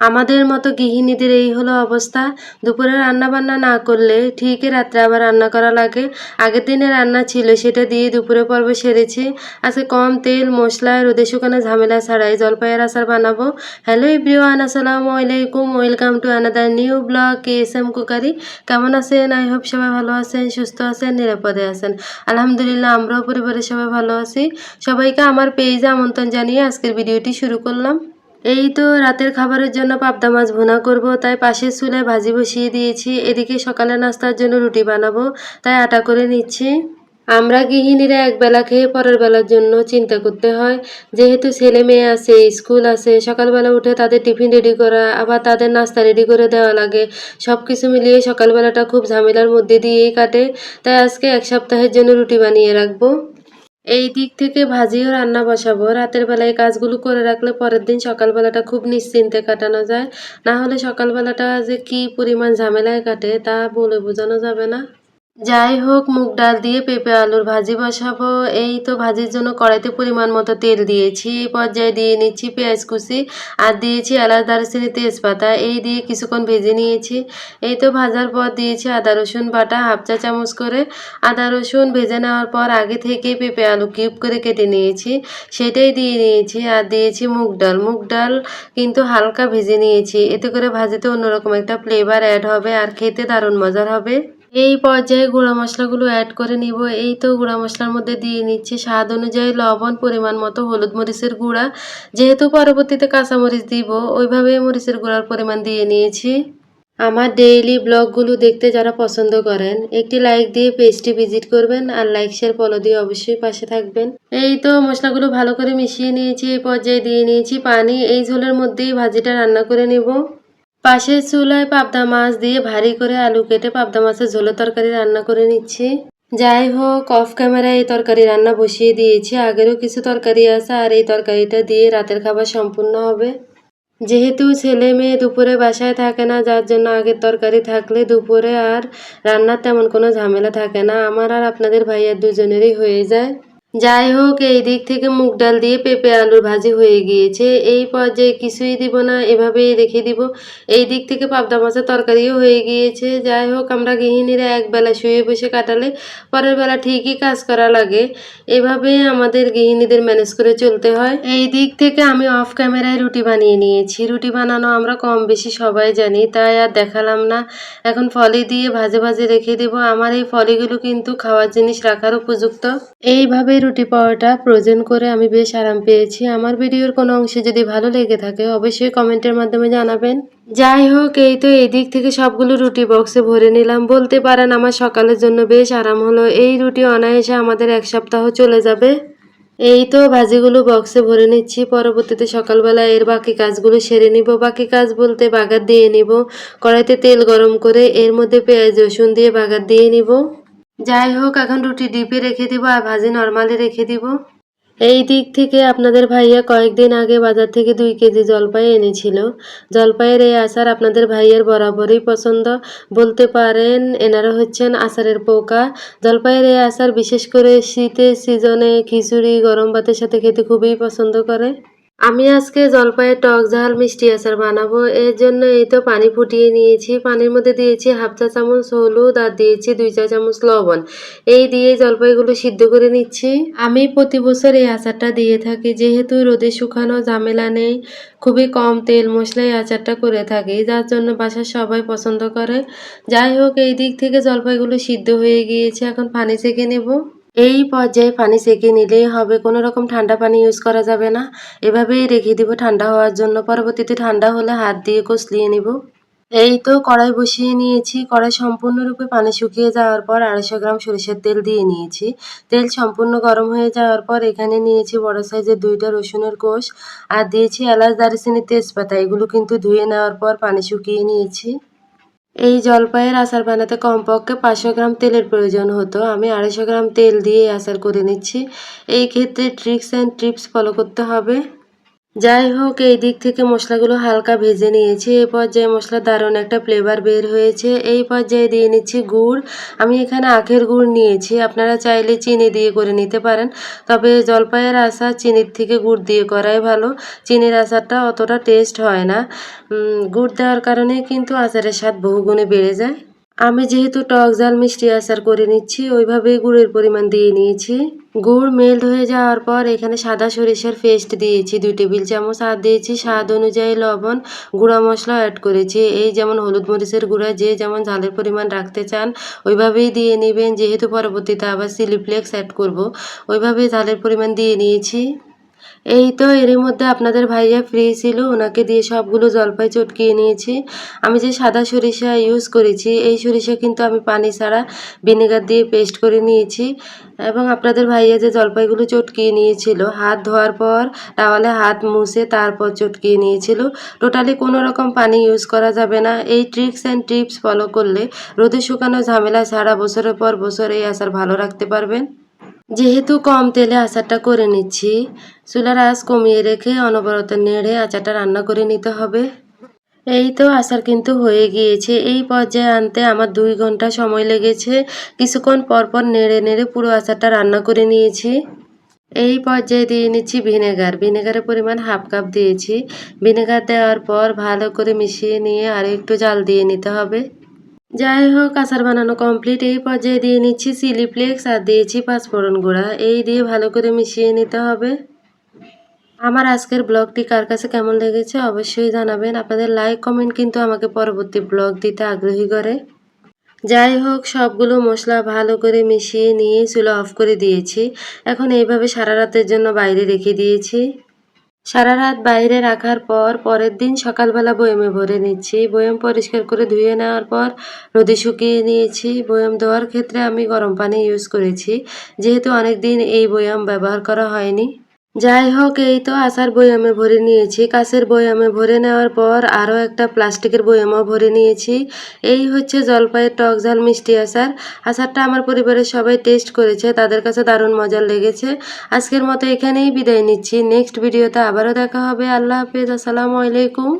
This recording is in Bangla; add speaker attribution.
Speaker 1: আমাদের মতো গৃহিণীদের এই হলো অবস্থা। দুপুরে রান্না বান্না না করলে ঠিকই রাত্রে আবার রান্না করা লাগে। আগের দিনে রান্না ছিল, সেটা দিয়ে দুপুরে পর্ব সেরেছি। আজকে কম তেল, মশলা, রোদে শুকানো ঝামেলা ছাড়াই জলপাইয়ের আচার বানাবো। হ্যালো ইব্রিওয়ান আসসালামু আলাইকুম। Welcome to another new blog K S M cookery কেমন আছেন? আই হোপ সবাই ভালো আছেন, সুস্থ আছেন, নিরাপদে আছেন। আলহামদুলিল্লাহ, আমরাও পরিবারের সবাই ভালো আছি। সবাইকে আমার পেজে আমন্ত্রণ জানিয়ে আজকের ভিডিওটি শুরু করলাম। এই তো রাতের খাবারের জন্য পাবদা মাছ ভুনা করব, তাই পাশের চুলায় ভাজি বসিয়ে দিয়েছি। এদিকে সকালে নাস্তার জন্য রুটি বানাবো, তাই আটা করে নিচ্ছি। আমরা গৃহিণীরা একবেলা খেয়ে পরের বেলার জন্য চিন্তা করতে হয়। যেহেতু ছেলে মেয়ে আছে, স্কুল আছে, সকালবেলা উঠে তাদের টিফিন রেডি করা, আবার তাদের নাস্তা রেডি করে দেওয়া লাগে। সব কিছু মিলিয়ে সকালবেলাটা খুব ঝামেলার মধ্যে দিয়েই কাটে, তাই আজকে এক সপ্তাহের জন্য রুটি বানিয়ে রাখব। এই দিক থেকে ভাজিও রান্না বসাবো। রাতের বেলায় কাজগুলো করে রাখলে পরের দিন সকালবেলাটা খুব নিশ্চিন্তে কাটানো যায়। না হলে সকালবেলাটা যে কি পরিমাণ ঝামেলায় কাটে তা বলে বোঝানো যাবে না। যাই হোক মুগ ডাল দিয়ে পেঁপে, আলুর ভাজি বসাবো। এই তো ভাজির জন্য কড়াইতে পরিমাণ মতো তেল দিয়েছি। এই পর্যায়ে দিয়ে নিচ্ছি পেঁয়াজ কুচি আর দিয়েছি এলাচ, দারচিনি, তেজপাতা। এই দিয়ে কিছুক্ষণ ভেজে নিয়েছি। এই তো ভাজার পর দিয়েছি আদা, রসুন বাটা হাফ চা চামচ করে। আদা, রসুন ভেজে নেওয়ার পর আগে থেকেই পেঁপে, আলু কিউব করে কেটে নিয়েছি। সেটাই দিয়ে নিয়েছি আর দিয়েছি মুগ ডাল। মুগ ডাল কিন্তু হালকা ভেজে নিয়েছি। এতে করে ভাজিতে অন্যরকম একটা ফ্লেভার অ্যাড হবে আর খেতে দারুণ মজার হবে। এই পর্যায়ে গুঁড়া মশলাগুলো অ্যাড করে নিব। এই তো গুঁড়া মশলার মধ্যে দিয়ে নিচ্ছি স্বাদ অনুযায়ী লবণ, পরিমাণ মতো হলুদ মরিচের গুঁড়া। যেহেতু পরবর্তীতে কাঁচামরিচ দিব, ওইভাবে মরিচের গুঁড়ার পরিমাণ দিয়ে নিয়েছি। আমার ডেইলি ব্লগগুলো দেখতে যারা পছন্দ করেন, একটি লাইক দিয়ে পেজটি ভিজিট করবেন আর লাইক শেয়ার ফলো দিয়ে অবশ্যই পাশে থাকবেন। এই তো মশলাগুলো ভালো করে মিশিয়ে নিয়েছি, এই পর্যায়ে দিয়ে নিয়েছি পানি। এই ঝোলের মধ্যেই ভাজিটা রান্না করে নেব। পাশের চুলায় পাবদা মাছ দিয়ে ভারী করে আলু কেটে পাবদা মাছের ঝোলের তরকারি রান্না করে নিচ্ছি। যাই হোক অফ ক্যামেরায় এই তরকারি রান্না বসিয়ে দিয়েছি। আগেরও কিছু তরকারি আছে, আর এই তরকারিটা দিয়ে রাতের খাবার সম্পূর্ণ হবে। যেহেতু ছেলে মেয়ে দুপুরে বাসায় থাকে না, যার জন্য আগের তরকারি থাকলে দুপুরে আর রান্নার তেমন কোনো ঝামেলা থাকে না। আমার আর আপনাদের ভাইয়ের দুজনেরই হয়ে যায়। যাই হোক এই দিক থেকে মুগ ডাল দিয়ে পেঁপে আলুর ভাজি হয়ে গিয়েছে। এই পর্যায়ে কিছুই দিব না, এভাবেই রেখে দিব। এই দিক থেকে পাবদা মাছের তরকারিও হয়ে গিয়েছে। যাই হোক আমরা গৃহিণীরা একবেলা শুয়ে বসে কাটালে পরের বেলা ঠিকই কাজ করা লাগে। এভাবে আমাদের গৃহিণীদের ম্যানেজ করে চলতে হয়। এই দিক থেকে আমি অফ ক্যামেরায় রুটি বানিয়ে নিয়েছি। রুটি বানানো আমরা কম বেশি সবাই জানি, তাই আর দেখালাম না। এখন ফলি দিয়ে ভাজে ভাজে রেখে দেব। আমার এই ফলিগুলো কিন্তু খাওয়ার জিনিস রাখার উপযুক্ত। এইভাবে রুটি পাওয়াটা প্রয়োজন করে আমি বেশ আরাম পেয়েছি। আমার ভিডিওর কোনো অংশে যদি ভালো লেগে থাকে, অবশ্যই কমেন্টের মাধ্যমে জানাবেন। যাই হোক, এই তো এই দিক থেকে সবগুলো রুটি বক্সে ভরে নিলাম। বলতে পারেন আমার সকালের জন্য বেশ আরাম হলো। এই রুটি অনায়াসে আমাদের এক সপ্তাহ চলে যাবে। এই তো ভাজিগুলো বক্সে ভরে নিচ্ছি। পরবর্তীতে সকালবেলা এর বাকি কাজগুলো সেরে নিব। বাকি কাজ বলতে বাগার দিয়ে নিব। কড়াইতে তেল গরম করে এর মধ্যে পেঁয়াজ, রসুন দিয়ে বাগার দিয়ে নিব। যাই হোক, এখন রুটি ডিপে রেখে দিব আর ভাজি নর্মালি রেখে দিব। এই দিক থেকে আপনাদের ভাইয়া কয়েকদিন আগে বাজার থেকে দুই কেজি জলপাই এনেছিল। জলপাইয়ের এই আচার আপনাদের ভাইয়ের বরাবরই পছন্দ। বলতে পারেন, এনারা হচ্ছেন আচারের পোকা। জলপাইয়ের এই আচার বিশেষ করে শীতের সিজনে খিচুড়ি, গরম ভাতের সাথে খেতে খুবই পছন্দ করে। আমি আজকে জলপাইয়ের টক ঝাল মিষ্টি আচার বানাবো। এর জন্য এই তো পানি ফুটিয়ে নিয়েছি। পানির মধ্যে দিয়েছি হাফ চা চামচ হলুদ আর দিয়েছি দুই চা চামচ লবণ। এই দিয়ে জলপাইগুলো সিদ্ধ করে নিচ্ছি। আমি প্রতি বছর এই আচারটা দিয়ে থাকি। যেহেতু রোদে শুকানো ঝামেলা নেই, খুবই কম তেল মশলা এই আচারটা করে থাকি, যার জন্য বাসার সবাই পছন্দ করে। যাই হোক, এই দিক থেকে জলপাইগুলো সিদ্ধ হয়ে গিয়েছে। এখন পানি সেকে নেব। এই পর্যায়ে পানি সেকে নিলেই হবে। কোনো রকম ঠান্ডা পানি ইউজ করা যাবে না। এভাবেই রেখে দিব ঠান্ডা হওয়ার জন্য। পরবর্তীতে ঠান্ডা হলে হাত দিয়ে কষলিয়ে নিব। এই তো কড়াই বসিয়ে নিয়েছি। কড়াই সম্পূর্ণরূপে পানি শুকিয়ে যাওয়ার পর আড়াইশো গ্রাম সরিষার তেল দিয়ে নিয়েছি। তেল সম্পূর্ণ গরম হয়ে যাওয়ার পর এখানে নিয়েছি বড় সাইজের দুইটা রসুনের কোষ আর দিয়েছি এলাচ দারচিনি তেজপাতা। এগুলো কিন্তু ধুয়ে নেওয়ার পর পানি শুকিয়ে নিয়েছি। এই জলপাইয়ের আচার বানাতে কমপক্ষে পাঁচশো গ্রাম তেলের প্রয়োজন হতো। আমি আড়াইশো গ্রাম তেল দিয়ে আচার করে নিচ্ছি। এই ক্ষেত্রে ট্রিক্স অ্যান্ড টিপস ফলো করতে হবে। যাই হোক, এই দিক থেকে মশলাগুলো হালকা ভেজে নিয়েছি। এই পর্যায়ে মশলা দারুণ একটা ফ্লেভার বের হয়েছে। এই পর্যায়ে দিয়ে নিচ্ছি গুড়। আমি এখানে আখের গুড় নিয়েছি। আপনারা চাইলে চিনি দিয়ে করে নিতে পারেন। তবে জলপাইয়ের আচার চিনির থেকে গুড় দিয়ে করাই ভালো। চিনির আচারটা অতটা টেস্ট হয় না। গুড় দেওয়ার কারণে কিন্তু আচারের স্বাদ বহুগুণে বেড়ে যায়। আমি যেহেতু টক জাল মিষ্টি আচার করে নিচ্ছি, ওইভাবেই গুড়ের পরিমাণ দিয়ে নিয়েছি। গুড় মেল্ট হয়ে যাওয়ার পর এখানে সাদা সরিষার পেস্ট দিয়েছি, দুই টেবিল চামচ আর দিয়েছি, স্বাদ অনুযায়ী লবণ, গুঁড়া মশলা অ্যাড করেছি। এই যেমন হলুদ মরিচের গুঁড়া, যে যেমন ঝালের পরিমাণ রাখতে চান, ওইভাবেই দিয়ে নেবেন। যেহেতু পরবর্তীতে আবার চিলি ফ্লেক্স অ্যাড করব, ওইভাবেই ঝালের পরিমাণ দিয়ে নিয়েছি। এই তো এরই মধ্যে আপনাদের ভাইয়া ফ্রি ছিল, ওনাকে দিয়ে সবগুলো জলপাই চটকিয়ে নিয়েছি। আমি যে সাদা সরিষা ইউজ করেছি, এই সরিষা কিন্তু আমি পানি ছাড়া ভিনেগার দিয়ে পেস্ট করে নিয়েছি এবং আপনাদের ভাইয়া যে জলপাইগুলো চটকিয়ে নিয়েছিল, হাত ধোয়ার পর তাহলে হাত মুছে তারপর চটকিয়ে নিয়েছিল। টোটালি কোনো রকম পানি ইউজ করা যাবে না। এই ট্রিক্স অ্যান্ড টিপস ফলো করলে রোদে শুকানো ঝামেলা ছাড়া বছরের পর বছর এই আচার ভালো রাখতে পারবেন। যেহেতু কম তেলে আচারটা করে নিচ্ছি, চুলার আঁচ কমিয়ে রেখে অনবরত নেড়ে আচারটা রান্না করে নিতে হবে। এই তো আচার কিন্তু হয়ে গিয়েছে। এই পর্যায়ে আনতে আমার দুই ঘণ্টা সময় লেগেছে। কিছুক্ষণ পরপর নেড়ে নেড়ে পুরো আচারটা রান্না করে নিয়েছি। এই পর্যায়ে দিয়ে নিচ্ছি ভিনেগার। ভিনেগারের পরিমাণ হাফ কাপ দিয়েছি। ভিনেগার দেওয়ার পর ভালো করে মিশিয়ে নিয়ে আর একটু জাল দিয়ে নিতে হবে। যাই হোক আচার বানানো কমপ্লিট এই পর্যায়ে দিয়ে নিচ্ছি চিলি ফ্লেক্স আর দিয়েছি পাঁচফোড়ন গুঁড়া। এই দিয়ে ভালো করে মিশিয়ে নিতে হবে। আমার আজকের ব্লগটি কার কাছে কেমন লেগেছে অবশ্যই জানাবেন। আপনাদের লাইক কমেন্ট কিন্তু আমাকে পরবর্তী ব্লগ দিতে আগ্রহী করে। যাই হোক সবগুলো মশলা ভালো করে মিশিয়ে নিয়ে চুলা অফ করে দিয়েছি। এখন এইভাবে সারা রাতের জন্য বাইরে রেখে দিয়েছি। সারা রাত বাইরে রাখার পর পরের দিন সকালবেলা বয়মে ভরে নিচ্ছি। বয়ম পরিষ্কার করে ধুয়ে নেওয়ার পর রোদে শুকিয়ে নিয়েছি। বয়ম দেওয়ার ক্ষেত্রে আমি গরম পানি ইউজ করেছি। যেহেতু অনেক দিন এই বয়াম ব্যবহার করা হয়নি। যাই হোক এই তো আসার বই আমি ভরে নিয়েছি। কাছের বয়ামে ভরে নেওয়ার পর আরও একটা প্লাস্টিকের বয়ামও ভরে নিয়েছি। এই হচ্ছে জলপাইয়ের টক ঝাল মিষ্টি আচার আচারটা আমার পরিবারের সবাই টেস্ট করেছে, তাদের কাছে দারুণ মজার লেগেছে। আজকের মতো এখানেই বিদায় নিচ্ছি। নেক্সট ভিডিওতে আবারও দেখা হবে। আল্লাহ হাফেজ। আসসালামু আলাইকুম।